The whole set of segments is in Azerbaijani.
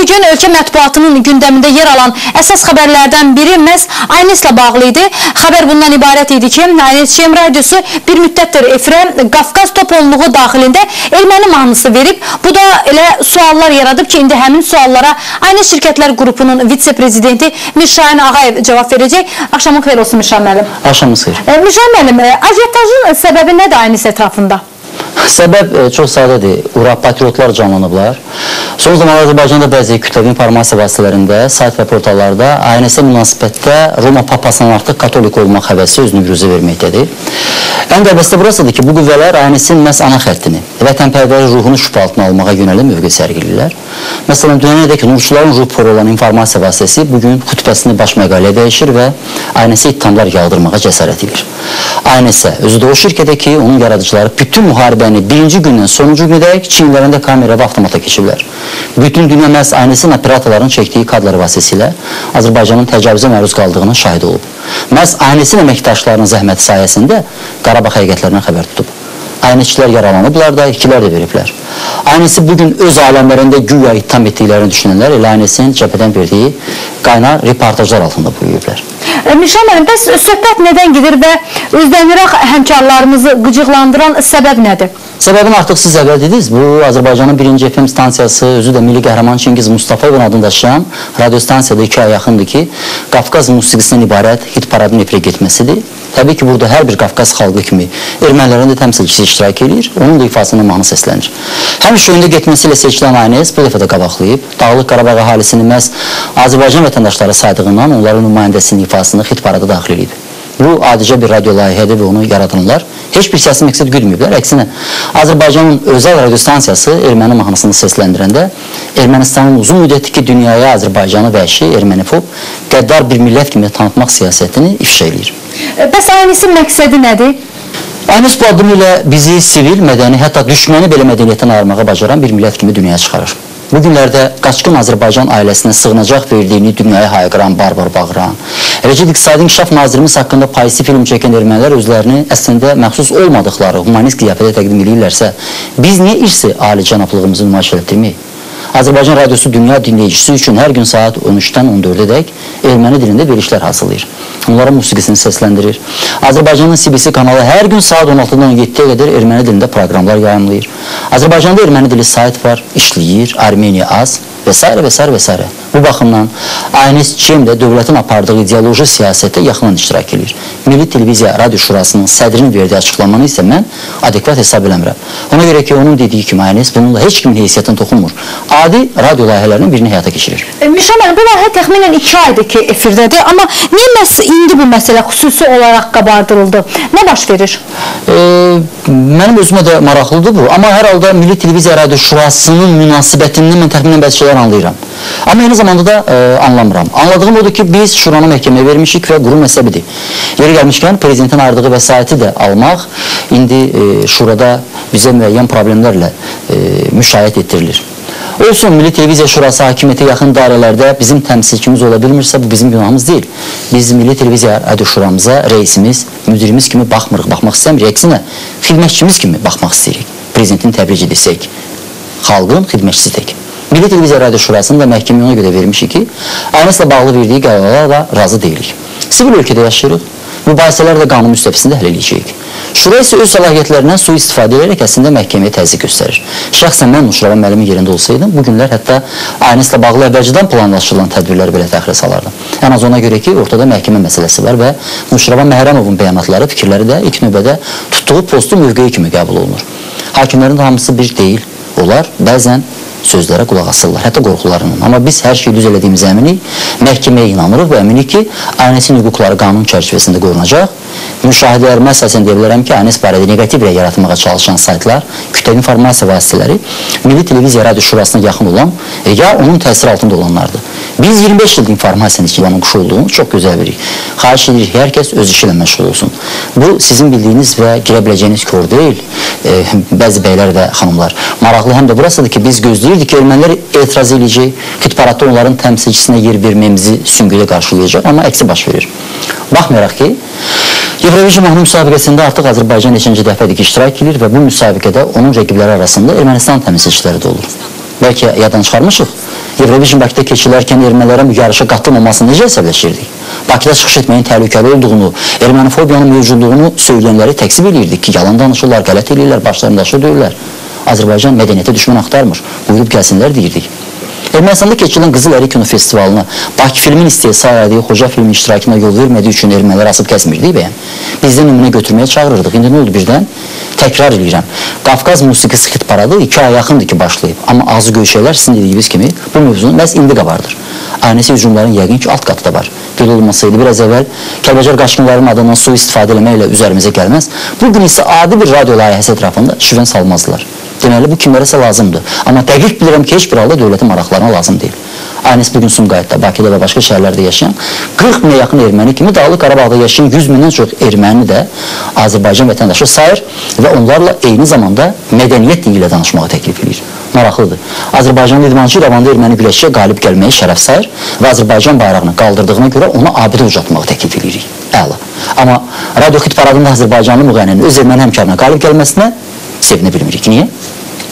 Bugün ölkə mətbuatının gündəmində yer alan əsas xəbərlərdən biri məhz Ayneslə bağlı idi. Xəbər bundan ibarət idi ki, Aynes Şem radiosu bir müddətdir efirə Qafqaz topluluğu daxilində erməni mahnısı verib. Bu da elə suallar yaradıb ki, indi həmin suallara Aynes Şirkətlər qrupunun vitse-prezidenti Mişahin Ağayev cavab verəcək. Axşamın xeyir olsun Mişahin müəllim. Axşamınız xeyir. E, Mişahin müəllim, e, ajitajın səbəbi nədir Aynes ətrafında? Səbəb e, çox sadədir. Ura patriotlar canlanıblar. Son zamanlarda Azərbaycanda bəzi kütləvi informasiya vasitələrində, sayt və portallarda ANS-ə münasibətdə Roma papasından artıq katolik olmaq həvəsi özünü büruzə verməkdədir. Ən qəbəstə burasıdır ki, bu qüvvələr ANS-in məhz ana xəttini, vətənpərvər ruhunu şübhə altına almağa yönəli mövqe sərgilirlər. Məsələn, dünədək Nurçuların ruh poru olan informasiya vasitəsi bugün xütbəsini baş məqaləyə dəyişir və ANS-ə ittihamlar yağdırmağa cəsarət edir. ANS özü də o şirkətə ki, onun yaradıcıları bütün müharibəni birinci gündən sonuncu günədək Çinlərində kamera və avtomata keçiblər. Bütün dünya məhz ANS-in operatorların çəkdiyi kadrlar vasitəsilə Azərbaycanın təcavüzə məruz qaldığının şahidi olub. Məhz ANS-in əməkdaşlarının zəhməti sayəsində Qarabağ həqiqətlərindən xəbər tutub. Aynıçilər yaralanıblar da, itkilər də veriblər. Aynısı bugün öz aləmlərində güya ittiham etdiklərini düşünənlər elə aynısının cəbhədən verdiyi qaynar reportajlar altında buyurublar. E, Mişan müəllim, bəs söhbət nədən gedir və özlənirək həmkarlarımızı qıcıqlandıran səbəb nədir? Səbəbini artıq siz əvvəl dediniz. Bu Azərbaycanın birinci FM stansiyası, özü də Milli Qəhrəman Çingiz Mustafayevin adını daşıyan radio stansiyada iki ay yaxındır ki, Qafqaz musiqisindən ibarət hit paradının efirə getməsidir. Təbii ki, burada hər bir Qafqaz xalqı kimi ermənilərin də təmsilçisi iştirak edir, onun da ifasında mahnı səslənir. Həmişə öndə getməsi ilə seçilən ANS bu dəfə də qabaqlayıb, Dağlıq Qarabağ əhalisini məhz Azərbaycan vətəndaşları saydığından onların nümayəndəsinin ifasını hit parada daxil edib. Bu adicə bir radio layihədir və onu yaradanlar heç bir siyasi məqsəd güdməyiblər. Əksinə, Azərbaycanın özəl radio stansiyası erməni mahnısını səsləndirəndə Ermənistanın uzun müddətli dünyaya Azərbaycanı vəhşi, ermənifob, qəddar bir millət kimi tanıtmaq siyasətini ifşa edir. E, Bəs ANS-in məqsədi nədir? Aynus bu addımı ilə bizi sivil, mədəni, hətta düşməni belə mədəniyyətdən ayırmağa bacaran bir millət kimi dünyaya çıxarır. Bu günlərdə qaçqın Azərbaycan ailəsinə sığınacaq verdiyini dünyaya hayqıran Barbar Bağıran, eləcə də İqtisadi İnkişaf Nazirimiz haqqında payisi film çəkən ermənilər özlərini əslində məxsus olmadıqları humanist qiyafədə təqdim edirlərsə, biz niyə irsi ali cənablığımızı nümayiş etdirməyik? Azərbaycan radiosu dünya dinləyicisi üçün hər gün saat 13-dən 14-ədək erməni dilində verilişlər hazırlayır. Onların musiqisini səsləndirir. Azərbaycanın CBC kanalı hər gün saat 16-dan 17-yə qədər erməni dilində proqramlar yayımlayır. Azərbaycanda erməni dili sayt var, işləyir, Armeniya az və s. və s. və s. Bu baxımdan ANS Çin də dövlətin apardığı ideoloji siyasətdə yaxından iştirak edir. Milli Televiziya Radio Şurasının sədrinin verdiyi açıqlamanı isə mən adekvat hesab eləmirəm. Ona görə ki, onun dediyi kimi ANS bununla heç kimin heysiyyətinə toxunmur. Adi radio layihələrinin birini həyata keçirir. E, müəllim, bu layihə təxminən 2 aydır ki, efirdədir, amma niyə məhz indi bu məsələ xüsusi olaraq qabardırıldı? Nə baş verir? E, mənim özümə də maraqlıdır bu, amma hər halda Milli Televiziya Radio Şurasının münasibətindən mən təxminən bəzi şeylər anlayıram. Amma eyni zamanda da e, anlamıram. Anladığım odur ki, biz şuranı məhkəməyə vermişik və qurum məzəbidir. Yeri gəlmişkən prezidentin ayırdığı vəsaiti də almaq indi e, şurada bizə müəyyən problemlərlə e, müşahidə etdirilir. Olsun Milli Televiziya Şurası hakimiyyətə yaxın dairələrdə bizim təmsilçimiz ola bilmirsə, bu bizim günahımız deyil. Biz Milli Televiziya Radio Şuramıza reisimiz, müdirimiz kimi baxmırıq, baxmaq istəmirik. Əksinə, xidmətçimiz kimi baxmaq istəyirik. Prezidentin təbrici desək, xalqın xidmətçisi tək. Milli Televiziya Radio Şurasını da məhkəməyə ona görə vermişik ki, ANS-la bağlı verdiyi qərarlara da razı deyilik. Sivil ölkədə yaşayırıq, mübahisələr də qanun müstəfisində həll edəcəyik. Şura isə öz səlahiyyətlərindən su istifadə edərək əslində məhkəməyə təzyiq göstərir. Şəxsən mən Nuşrava müəllimin yerində olsaydım, bu günlər hətta ANS-la bağlı əvvəlcədən planlaşdırılan tədbirləri belə təxirə salardım. Ən az ona görə ki, ortada məhkəmə məsələsi var və Nuşrava Məhrəmovun bəyanatları, fikirləri də ilk növbədə tutduğu postu mövqeyi kimi qəbul olunur. Hakimlərin hamısı bir deyil. Onlar bəzən sözlərə qulaq asırlar, hətta qorxularından. Amma biz hər şeyi düz elədiyimizə əminik, məhkəməyə inanırıq və əminik ki, ANS-in hüquqları qanun çərçivəsində qorunacaq. Müşahidələrimə əsasən deyə bilərəm ki, ANS barədə neqativ rəy yaratmağa çalışan saytlar, kütləvi informasiya vasitələri Milli Televiziya Radio Şurasına yaxın olan e, ya onun təsiri altında olanlardır. Biz 25 ildir informasiyanın istiqamın quşu olduğunu çox gözəl bilirik. Xahiş edirik, hər kəs öz işi ilə məşğul olsun. Bu, sizin bildiyiniz və girə biləcəyiniz kör deyil. E, bəzi bəylər və xanımlar. Maraqlı həm də burasıdır ki, biz gözləyirdik ki, ermənilər etiraz edəcək, xitbaratda onların təmsilçisinə yer verməyimizi süngüdə qarşılayacaq, amma əksi baş verir. Baxmayaraq ki, Eurovision mahnı müsabiqəsində artıq Azərbaycan 5-ci dəfədir ki, iştirak edir və bu müsabiqədə onun rəqibləri arasında Ermənistan təmsilçiləri də olur. Bəlkə yadan çıxarmışıq. Eurovision Bakıda keçilərkən ermənilərin bu yarışa qatılmamasını necə əsəbləşirdik? Bakıda çıxış etməyin təhlükəli olduğunu, ermənifobiyanın mövcudluğunu söyləyənləri təksib edirdik ki, yalan danışırlar, qələt edirlər, başlarında daşı döyürlər. Azərbaycan mədəniyyətə düşmən axtarmır. Buyurub gəlsinlər deyirdik. Ermənistanda keçirilən Qızıl Əri kino festivalına Bakı filmin istehsal etdiyi Xoca filmin iştirakına yol vermədiyi üçün ermənilər asıb kəsmirdik bəyəm. Biz də nümunə götürməyə çağırırdıq. İndi nə oldu birdən? Təkrar edirəm. Qafqaz musiqisi xit paradı 2 ay yaxındır ki başlayıb. Amma azı göyşələr sizin dediyiniz kimi bu mövzunun məhz indi qabardır. Aynəsi hücumların yəqin ki alt qatı da var. Belə olmasaydı biraz əvvəl Kəlbəcər qaçqınlarının adından su istifadə eləməklə üzərimizə gəlməz. Bu gün isə adi bir radio layihəsi ətrafında şüvən salmazdılar. Deməli bu kimlərəsə lazımdır. Amma dəqiq bilirəm ki, heç bir halda dövlətin maraqlarına lazım deyil. Aynısı bugün Sumqayıtda, Bakıda və başqa şəhərlərdə yaşayan 40 minə yaxın erməni kimi Dağlıq Qarabağda yaşayan 100 mindən çox erməni də Azərbaycan vətəndaşı sayır və onlarla eyni zamanda mədəniyyət dili ilə danışmağı təklif edir. Maraqlıdır. Azərbaycanlı idmançı İrəvanda erməni güləşçiyə qalib gəlməyi şərəf sayır və Azərbaycan bayrağını qaldırdığına görə ona abidə ucatmağı təklif edirik. Əla. Amma radio xit paradında Azərbaycanlı müğənninin öz erməni həmkarına qalib gəlməsinə sevinə bilmirik. Niyə?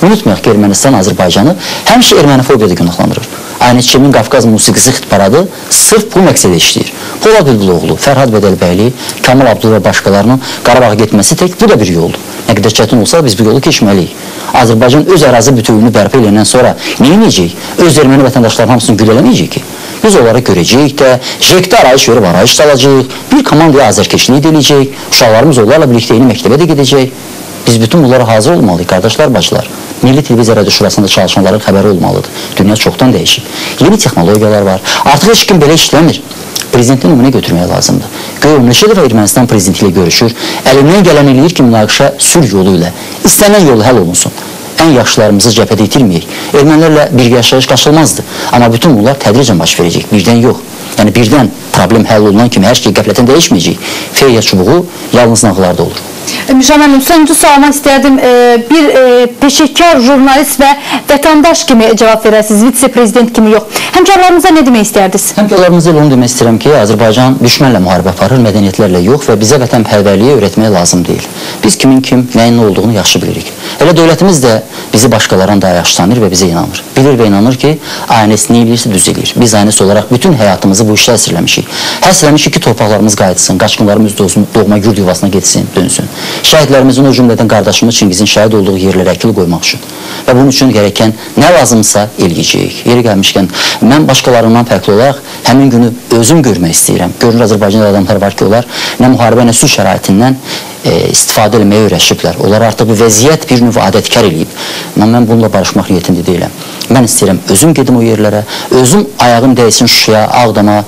Unutmayaq ki, Ermənistan Azərbaycanı həmişə ermənifobiyada günahlandırır. Aynı kimin Qafqaz musiqisi xit paradı sırf bu məqsədə işləyir. Polad Bülbüloğlu, Fərhad Bədəlbəyli, Kamal Abdul və başqalarının Qarabağa getməsi tək bu da bir yoldur. Nə qədər çətin olsa biz bu yolu keçməliyik. Azərbaycan öz ərazi bütövlüyünü bərpa edəndən sonra nə edəcək? Öz erməni vətəndaşlarının hamısını güllələməyəcək ki. Biz onları görəcəyik də, JEK-də arayış verib arayış salacaq, bir komandaya azərkeşlik ediləcək, uşaqlarımız onlarla birlikdə eyni məktəbə də gedəcək. Biz bütün bunlara hazır olmalıyıq, qardaşlar, bacılar. Milli Televiziya Radio Şurasında çalışanların xəbəri olmalıdır. Dünya çoxdan dəyişib. Yeni texnologiyalar var. Artıq heç kim belə işləmir. Prezidentin nümunə götürmək lazımdır. Görün, neçə dəfə Ermənistan prezidenti ilə görüşür, əlindən gələn eləyir ki, münaqişə sülh yolu ilə, istənilən yolu həll olunsun. Ən yaxşılarımızı cəbhədə itirməyək. Ermənilərlə bir yaşayış qaçılmazdı. Amma bütün bunlar tədricən baş verəcək, birdən yox. Yəni birdən problem həll olunan kimi hər şey qəflətən dəyişməyəcək. Feyya çubuğu yalnız nağılarda olur. Müşah müəllim, sonuncu sualıma istəyərdim. E, bir e, peşəkar jurnalist və vətəndaş kimi cavab verəsiniz, vitse-prezident kimi yox. Həmkarlarımıza nə demək istərdiniz? Həmkarlarımıza onu demək istəyirəm ki, Azərbaycan düşmənlə müharibə aparır, mədəniyyətlərlə yox və bizə vətənpərvərliyi öyrətmək lazım deyil. Biz kimin kim, nəyin nə olduğunu yaxşı bilirik. Elə dövlətimiz də bizi başqalarından daha yaxşı tanır və bizə inanır. Bilir və inanır ki, aynəsi nə eləyirsə düz eləyir. Biz aynəsi olaraq bütün həyatımızı bu işə əsirləmişik. Həsrəmişik ki, torpaqlarımız qayıtsın, qaçqınlarımız doğma yurd yuvasına getsin, dönsün. Şəhidlərimizin o cümlədən qardaşımız Çingizin şəhid olduğu yerlərə əkil qoymaq üçün və bunun üçün gərəkən nə lazımsa eləyəcəyik. Yeri gəlmişkən, mən başqalarından fərqli olaraq həmin günü özüm görmək istəyirəm. Görünür, Azərbaycanda adamlar var ki, onlar nə müharibə, nə sülh şəraitindən e, istifadə etməyə öyrəşiblər. Onlar artıq bu vəziyyət bir növ adətkar eləyib. Amma mən bununla barışmaq niyyətində deyiləm. Mən istəyirəm özüm gedim o yerlərə, özüm ayağım dəysin Şuşaya, Ağdama,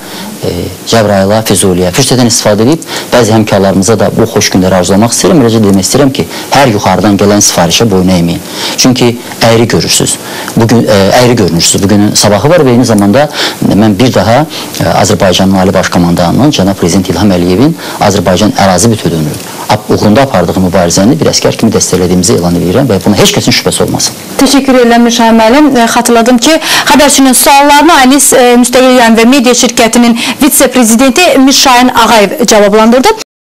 e, Cəbrayıla, Füzuliyə. Fürsətdən istifadə edib bəzi həmkarlarımıza da bu xoş günləri arzulamaq istəyirəm. Eləcə demək istəyirəm ki, hər yuxarıdan gələn sifarişə boyun əyməyin. Çünki əyri görürsüz. Bugün ə, əyri görünürsüz. Bugünün sabahı var və eyni zamanda mən bir daha ə, Azərbaycanın Ali Baş Komandanının cənab prezident İlham Əliyevin Azərbaycan ərazi bütövlüyünü uğrunda apardığı mübarizəni bir əskər kimi dəstəklədiyimizi elan edirəm və buna heç kəsin şübhəsi olmasın. Təşəkkür edirəm Müşah müəllim. Xatırladım ki, xəbərçinin suallarını Anis Müstəqil Yayım və Media şirkətinin vitse-prezidenti Mirşahin Ağayev cavablandırdı.